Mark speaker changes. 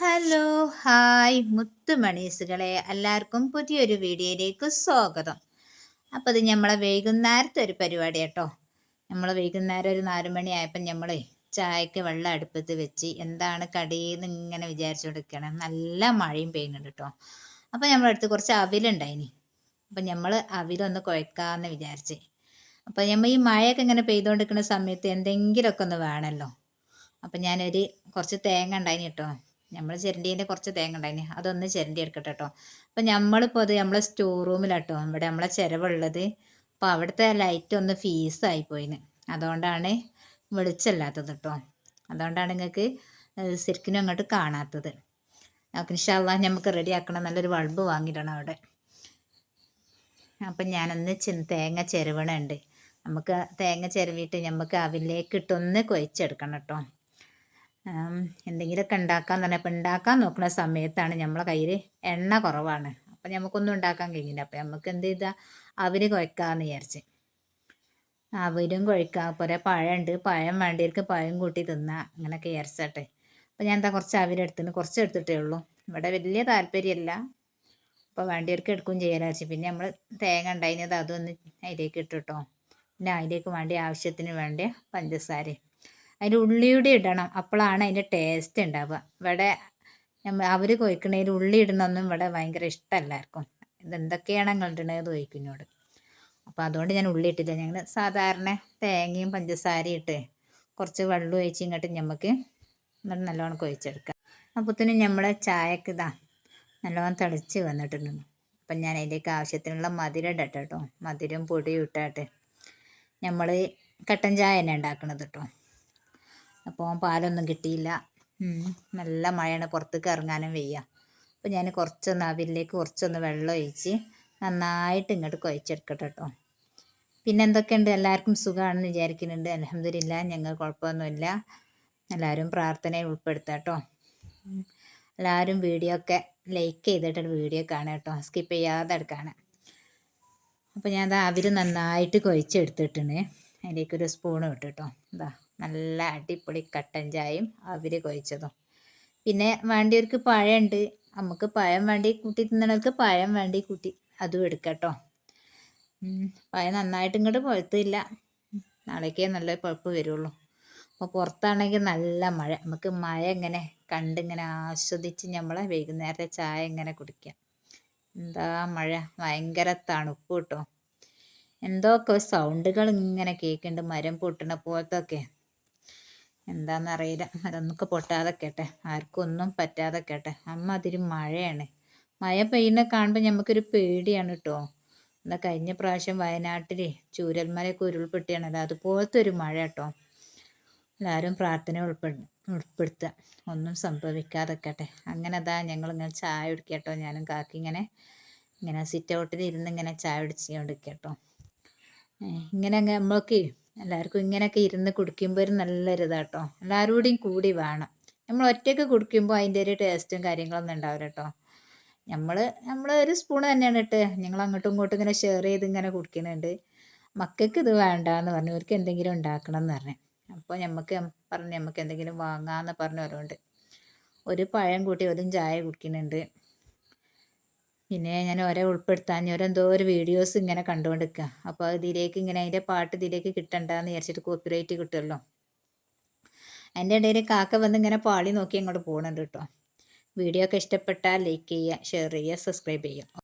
Speaker 1: Hello hi മുത്തുമണീസുകളെ. എല്ലാവർക്കും പുതിയൊരു വീഡിയോയിലേക്ക് സ്വാഗതം. അപ്പോൾ അത് നമ്മളെ വൈകുന്നേരത്തെ ഒരു പരിപാടി കേട്ടോ. നമ്മൾ വൈകുന്നേരം ഒരു നാല് മണിയായപ്പം നമ്മൾ ചായക്ക് വെള്ളം അടുപ്പത്ത് വെച്ച് എന്താണ് കടിയെന്ന് ഇങ്ങനെ വിചാരിച്ചു കൊടുക്കണം നല്ല മഴയും പെയ്യുന്നുണ്ട് കേട്ടോ. അപ്പോൾ നമ്മളടുത്ത് കുറച്ച് അവിലുണ്ടായിനി. അപ്പം നമ്മൾ അവിലൊന്ന് കുഴക്കാമെന്ന് വിചാരിച്ച്. അപ്പോൾ നമ്മൾ ഈ മഴയൊക്കെ ഇങ്ങനെ പെയ്തുകൊണ്ടിരിക്കുന്ന സമയത്ത് എന്തെങ്കിലുമൊക്കെ ഒന്ന് വേണമല്ലോ അപ്പം ഞാനൊരു കുറച്ച് തേങ്ങ ഉണ്ടായിന് കേട്ടോ. നമ്മൾ ചിരണ്ടീന്റെ കുറച്ച് തേങ്ങ ഉണ്ടായിന്. അതൊന്ന് ചിരണ്ടി എടുക്കട്ടെ കേട്ടോ അപ്പം നമ്മളിപ്പോൾ അത് നമ്മളെ സ്റ്റോർ റൂമിലാട്ടോ ഇവിടെ നമ്മളെ ചിരവുള്ളത്. അപ്പോൾ അവിടുത്തെ ലൈറ്റ് ഒന്ന് ഫീസായി പോയിന്. അതുകൊണ്ടാണ് വെളിച്ചമില്ലാത്തത് കേട്ടോ അതുകൊണ്ടാണ് നിങ്ങൾക്ക് ശരിക്കും അങ്ങോട്ട് കാണാത്തത്. നമുക്ക് ഇൻഷാല്ല നമുക്ക് റെഡി ആക്കണം. നല്ലൊരു ബൾബ് വാങ്ങിയിടണം അവിടെ. അപ്പം ഞാനൊന്ന് തേങ്ങ ചിരവണുണ്ട്. നമുക്ക് തേങ്ങ ചിരവിയിട്ട് നമുക്ക് അവിലേക്ക് ഇട്ടൊന്ന് കുഴച്ചെടുക്കണം കേട്ടോ എന്തെങ്കിലുമൊക്കെ ഉണ്ടാക്കാൻ തന്നെ. അപ്പം ഉണ്ടാക്കാൻ നോക്കുന്ന സമയത്താണ് നമ്മളെ കയ്യിൽ എണ്ണ കുറവാണ്. അപ്പം നമുക്കൊന്നും ഉണ്ടാക്കാൻ കഴിഞ്ഞില്ല അപ്പം നമുക്ക് എന്ത് ചെയ്താൽ അവർ കുഴക്കാമെന്ന് വിചാരിച്ച്. അവരും കുഴക്കാം പോലെ പഴമുണ്ട്. പഴം വേണ്ടിയവർക്ക് പഴം കൂട്ടി തിന്നാം. അങ്ങനെയൊക്കെ വിചാരിച്ചട്ടെ. അപ്പം ഞാൻ എന്താ കുറച്ച് അവരെടുത്തിന് കുറച്ച് എടുത്തിട്ടേ ഉള്ളൂ. ഇവിടെ വലിയ താല്പര്യമല്ല. അപ്പോൾ വേണ്ടിയവർക്ക് എടുക്കും ചെയ്യാൻ പിന്നെ നമ്മൾ തേങ്ങ ഉണ്ടായിരുന്നത് അതൊന്ന് അതിലേക്ക് ഇട്ടിട്ടോ പിന്നെ അതിലേക്ക് വേണ്ടി ആവശ്യത്തിന് വേണ്ടിയ പഞ്ചസാരയും അതിന്റെ ഉള്ളിയുടെ ഇടണം. അപ്പോഴാണ് അതിന്റെ ടേസ്റ്റ് ഉണ്ടാവുക. ഇവിടെ അവർ കൊയ്ക്കണതിൽ ഉള്ളി ഇടുന്നൊന്നും ഇവിടെ ഭയങ്കര ഇഷ്ടമല്ലായിരിക്കും ഇത് ഇടണത് ചോദിക്കും എന്നോട്. അപ്പോൾ അതുകൊണ്ട് ഞാൻ ഉള്ളി ഇട്ടില്ല. ഞങ്ങൾ സാധാരണ തേങ്ങയും പഞ്ചസാരയും ഇട്ട് കുറച്ച് വെള്ളം ഒഴിച്ച് ഇങ്ങോട്ട് നമുക്ക് നല്ലോണം അപ്പോൾ അപ്പോഴത്തേനും നമ്മളെ ചായക്ക് ഇതാ നല്ലോണം തിളച്ച് വന്നിട്ടുണ്ട്. അപ്പം ഞാൻ അതിലേക്ക് ആവശ്യത്തിനുള്ള മധുരം ഇടട്ടെ കേട്ടോ. മധുരം പൊടിയും ഇട്ടാട്ടെ നമ്മൾ കട്ടൻ ചായ തന്നെ ഉണ്ടാക്കണത് കേട്ടോ. അപ്പോൾ പാലൊന്നും കിട്ടിയില്ല. നല്ല മഴയാണ്. പുറത്തേക്ക് ഇറങ്ങാനും വയ്യ. അപ്പോൾ ഞാൻ കുറച്ചൊന്ന് അവിലേക്ക് കുറച്ചൊന്ന് വെള്ളം ഒഴിച്ച് നന്നായിട്ട് ഇങ്ങോട്ട് കുഴച്ചെടുക്കട്ടെ കേട്ടോ പിന്നെ എന്തൊക്കെയുണ്ട്? എല്ലാവർക്കും സുഖമാണെന്ന് വിചാരിക്കുന്നുണ്ട്. അലഹമില്ല ഞങ്ങൾ കുഴപ്പമൊന്നുമില്ല. എല്ലാവരും പ്രാർത്ഥനയിൽ ഉൾപ്പെടുത്താം കേട്ടോ എല്ലാവരും വീഡിയോ ഒക്കെ ലൈക്ക് ചെയ്തിട്ട് വീഡിയോ കാണാം കേട്ടോ സ്കിപ്പ് ചെയ്യാതെ എടുക്കാണ്. അപ്പോൾ ഞാൻ അത് അവർ നന്നായിട്ട് കുഴച്ചെടുത്തിട്ടുണ്ട്. അതിലേക്കൊരു സ്പൂൺ ഇട്ട് കേട്ടോ എന്താ നല്ല അടിപൊളി കട്ടൻ ചായയും അവർ കൊഴിച്ചതും. പിന്നെ വേണ്ടിയവർക്ക് പഴമുണ്ട് നമുക്ക് പഴം വേണ്ടി കൂട്ടി തിന്നണവർക്ക് പഴം വേണ്ടി കൂട്ടി അതും എടുക്കട്ടോ. പഴം നന്നായിട്ട് ഇങ്ങോട്ട് പഴുത്തില്ല. നാളേക്കേ നല്ല പഴുപ്പ് വരുള്ളൂ. അപ്പോൾ പുറത്താണെങ്കിൽ നല്ല മഴ. നമുക്ക് മഴ ഇങ്ങനെ കണ്ടിങ്ങനെ ആസ്വദിച്ച് നമ്മളെ വൈകുന്നേരത്തെ ചായ ഇങ്ങനെ കുടിക്കാം. എന്താ മഴ? ഭയങ്കര തണുപ്പ് കേട്ടോ. എന്തൊക്കെ സൗണ്ടുകൾ ഇങ്ങനെ കേൾക്കുന്നുണ്ട് മരം പൊട്ടണ പോലത്തൊക്കെ. എന്താണെന്നറിയില്ല അതൊന്നൊക്കെ പൊട്ടാതെ കേട്ടെ ആർക്കും ഒന്നും പറ്റാതെ കേട്ടെ അമ്മ അതിരി മഴയാണ്. മഴ പെയ്യുന്ന കാണുമ്പോൾ നമുക്കൊരു പേടിയാണ് കേട്ടോ എന്നാൽ കഴിഞ്ഞ പ്രാവശ്യം വയനാട്ടിൽ ചൂരൽമലയൊക്കെ ഉരുൾപൊട്ടിയാണല്ലോ അതുപോലത്തെ ഒരു മഴ കേട്ടോ എല്ലാവരും പ്രാർത്ഥന ഉൾപ്പെടു ഉൾപ്പെടുത്തുക ഒന്നും സംഭവിക്കാതെക്കട്ടെ. അങ്ങനെ അതാ ഞങ്ങളിങ്ങനെ ചായ കുടിക്കട്ടോ. ഞാനും കാക്കി ഇങ്ങനെ ഇങ്ങനെ സിറ്റ് ഔട്ടിൽ ഇരുന്ന് ഇങ്ങനെ ചായ കുടിച്ചുകൊണ്ടിരിക്കട്ടോ ഇങ്ങനെ അങ്ങ് നമ്മൾക്ക് എല്ലാവർക്കും ഇങ്ങനെയൊക്കെ ഇരുന്ന് കുടിക്കുമ്പോൾ ഒരു നല്ലൊരു ഇതാട്ടോ. കൂടിയും കൂടി വേണം. നമ്മൾ ഒറ്റയ്ക്ക് കുടിക്കുമ്പോൾ അതിന്റെ ഒരു ടേസ്റ്റും കാര്യങ്ങളൊന്നും ഉണ്ടാവില്ല കേട്ടോ. നമ്മൾ നമ്മൾ ഒരു സ്പൂൺ തന്നെയാണ് ഇട്ട് ഞങ്ങൾ അങ്ങോട്ടും ഇങ്ങോട്ടും ഇങ്ങനെ ഷെയർ ചെയ്ത് ഇങ്ങനെ കുടിക്കുന്നുണ്ട് മക്കൾക്ക് ഇത് വേണ്ട എന്ന് പറഞ്ഞു. ഇവർക്ക് എന്തെങ്കിലും ഉണ്ടാക്കണം എന്ന് പറഞ്ഞു. അപ്പോൾ നമുക്ക് പറഞ്ഞു നമുക്ക് എന്തെങ്കിലും വാങ്ങാമെന്ന് പറഞ്ഞവരുണ്ട് ഒരു പഴം കൂട്ടി ഒരു ചായ കുടിക്കുന്നുണ്ട് പിന്നെ ഞാൻ ഓരോ ഉൾപ്പെടുത്താൻ ഓരെന്തോ ഒരു വീഡിയോസ് ഇങ്ങനെ കണ്ടുകൊണ്ടിരിക്കുക അപ്പോൾ ഇതിലേക്ക് ഇങ്ങനെ അതിന്റെ പാട്ട് ഇതിലേക്ക് കിട്ടണ്ടെന്ന് വിചാരിച്ചിട്ട് കോപ്പിറൈറ്റ് കിട്ടുമല്ലോ അതിന്റെ ഇടയിൽ കാക്ക വന്ന് ഇങ്ങനെ പാളി നോക്കി അങ്ങോട്ട് പോകുന്നുണ്ട് കേട്ടോ. വീഡിയോ ഒക്കെ ഇഷ്ടപ്പെട്ടാൽ ലൈക്ക് ചെയ്യുക ഷെയർ ചെയ്യുക സബ്സ്ക്രൈബ് ചെയ്യുക.